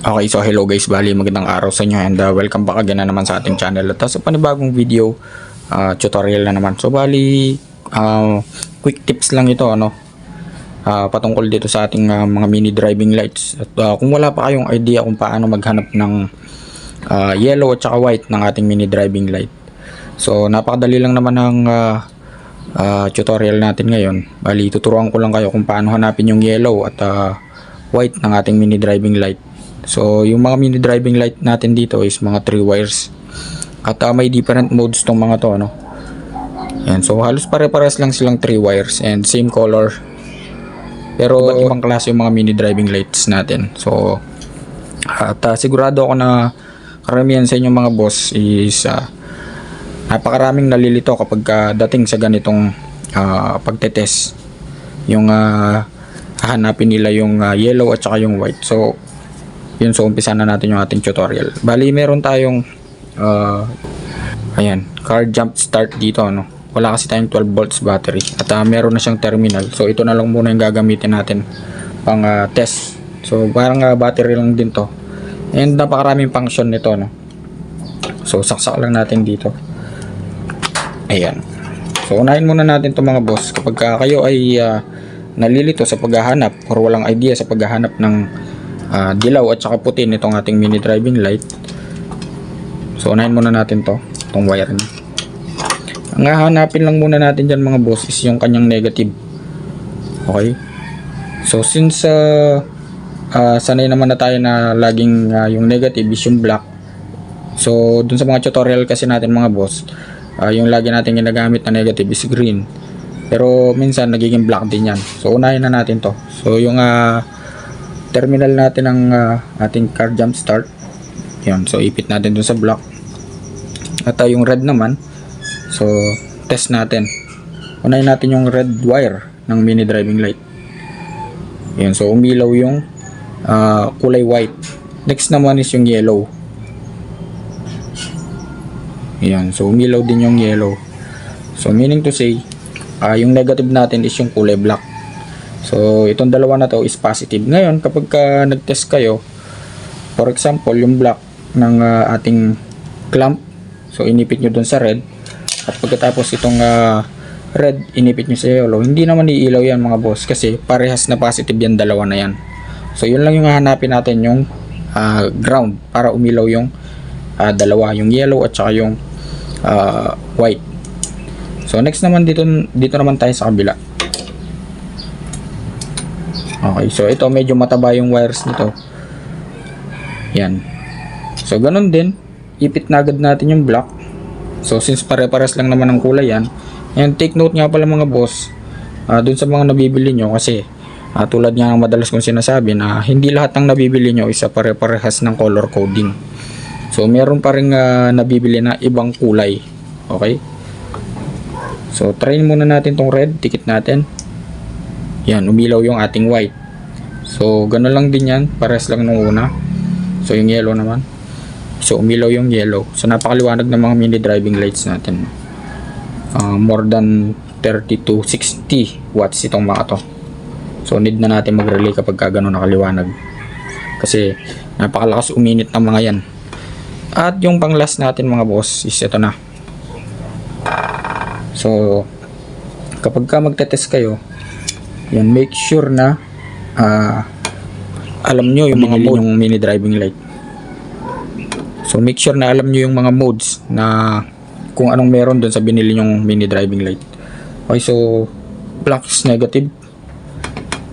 Okay, so hello guys, bali magandang araw sa inyo and uh, welcome back again na naman sa ating channel. At uh, sa panibagong video, uh, tutorial na naman. So bali, uh, quick tips lang ito ano, uh, patungkol dito sa ating uh, mga mini driving lights. At uh, kung wala pa kayong idea kung paano maghanap ng uh, yellow at saka white ng ating mini driving light. So napakadali lang naman ng uh, uh, tutorial natin ngayon. Bali, tuturuan ko lang kayo kung paano hanapin yung yellow at uh, white ng ating mini driving light. So, yung mga mini driving light natin dito is mga 3 wires. At uh, may different modes tong mga to, ano. Yan, so halos pare-pares lang silang 3 wires and same color. Pero iba't ibang klase yung mga mini driving lights natin. So, at uh, sigurado ako na karamihan sa inyong mga boss is uh, napakaraming nalilito kapag uh, dating sa ganitong uh, pagtetest. Yung uh, hahanapin nila yung uh, yellow at saka yung white. So, yun so umpisa na natin yung ating tutorial. Bali meron tayong uh, ayan car jump start dito ano. Wala kasi tayong 12 volts battery at uh, meron na siyang terminal. So ito na lang muna yung gagamitin natin pang uh, test. So parang uh, battery lang din to. And napakaraming function nito no so saksak lang natin dito. Ayan. So unahin muna natin to mga boss. Kapag uh, kayo ay uh, nalilito sa paghahanap or walang idea sa paghahanap ng uh, dilaw at saka puti nitong ating mini driving light. So unahin muna natin to itong wire niya. Ang hahanapin lang muna natin dyan mga boss is yung kanyang negative. Okay? So since uh, uh, sanay naman na tayo na laging uh, yung negative is yung black so dun sa mga tutorial kasi natin mga boss uh, yung lagi natin ginagamit na negative is green. Pero minsan nagiging black din yan. So unahin na natin to. So yung uh, terminal natin ng uh, ating car jump start. Yun so ipit natin dun sa block. At uh, yung red naman so test natin. Unahin natin yung red wire ng mini driving light. Yun so umilaw yung uh, kulay white. Next naman is yung yellow. Yan so umilaw din yung yellow. So meaning to say uh, yung negative natin is yung kulay black So, itong dalawa na to is positive. Ngayon, kapag ka nag-test kayo, for example, yung block ng uh, ating clamp, so inipit nyo dun sa red, at pagkatapos itong uh, red, inipit nyo sa yellow, hindi naman iilaw yan mga boss, kasi parehas na positive yan dalawa na yan. So, yun lang yung hahanapin natin yung uh, ground para umilaw yung uh, dalawa, yung yellow at saka yung uh, white. So, next naman dito, dito naman tayo sa kabila. Okay, so ito medyo mataba yung wires nito. Yan. So ganun din, ipit na agad natin yung block. So since pare-pares lang naman ang kulay yan, and take note nga pala mga boss, uh, dun sa mga nabibili nyo kasi uh, tulad nga ng madalas kong sinasabi na hindi lahat ng nabibili nyo isa pare-parehas ng color coding. So meron pa rin uh, nabibili na ibang kulay. Okay? So try muna natin tong red, tikit natin. Yan, umilaw yung ating white. So, gano'n lang din yan. Pares lang nung una. So, yung yellow naman. So, umilaw yung yellow. So, napakaliwanag ng mga mini driving lights natin. Uh, more than 30 to 60 watts itong mga to. So, need na natin mag-relay kapag ka gano'n nakaliwanag. Kasi, napakalakas uminit ng mga yan. At yung pang last natin mga boss is ito na. So, kapag ka magte-test kayo, yan, make sure na uh, alam nyo yung mga mode yung mini driving light. So make sure na alam nyo yung mga modes na kung anong meron doon sa binili yung mini driving light. Okay, so black is negative.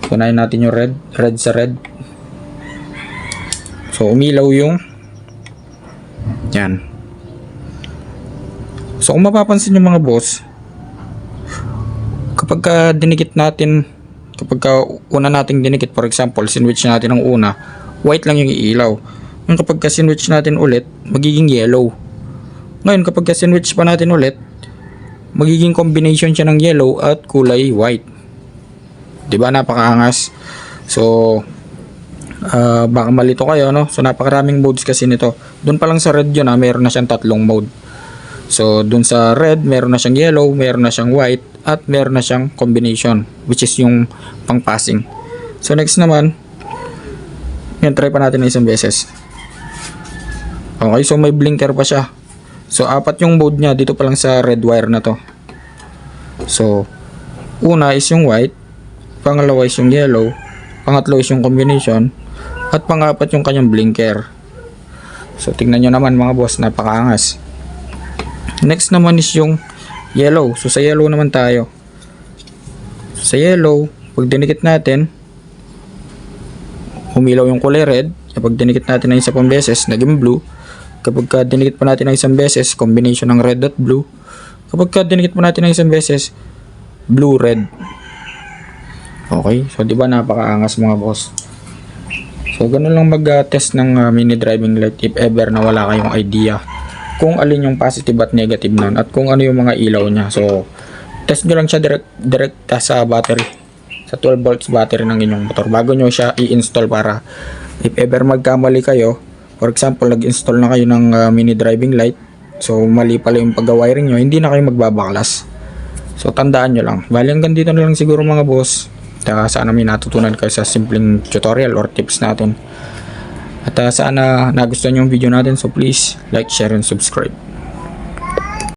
So unahin natin yung red, red sa red. So umilaw yung yan. So kung mapapansin yung mga boss, kapag ka dinikit natin kapag ka una nating dinikit for example sinwitch natin ang una white lang yung iilaw. Ngayon kapag ka sinwitch natin ulit magiging yellow. Ngayon kapag ka sinwitch pa natin ulit magiging combination siya ng yellow at kulay white. Di ba? Napakaangas. So uh, baka malito kayo no? So napakaraming modes kasi nito. Doon pa lang sa red yun ha meron na siyang tatlong mode. So, dun sa red, meron na siyang yellow, meron na siyang white, at meron na siyang combination, which is yung pang-passing. So, next naman, Yan, try pa natin na isang beses. Okay, so may blinker pa siya. So, apat yung mode niya dito pa lang sa red wire na to. So, una is yung white, pangalawa is yung yellow, pangatlo is yung combination, at pangapat yung kanyang blinker. So, tingnan nyo naman mga boss, napakaangas. Next naman is yung yellow. So, sa yellow naman tayo. Sa yellow, pag dinikit natin, humilaw yung kulay red. Kapag dinikit natin ng isa pang beses, naging blue. Kapag ka dinikit pa natin ng isang beses, combination ng red at blue. Kapag ka dinikit pa natin ng isang beses, blue red. Okay, so di ba napakaangas mga boss. So ganun lang mag-test ng uh, mini driving light if ever na wala kayong idea kung alin yung positive at negative nun at kung ano yung mga ilaw niya. So test nyo lang siya direct, direct sa battery. Sa 12 volts battery ng inyong motor. Bago nyo siya i-install para if ever magkamali kayo for example nag-install na kayo ng uh, mini driving light so mali pala yung pagga-wiring nyo hindi na kayo magbabaklas. So tandaan nyo lang. Bali hanggang dito na lang siguro mga boss. Uh, sana may natutunan kayo sa simpleng tutorial or tips natin at uh, sana nagustuhan yung video natin. So please like, share, and subscribe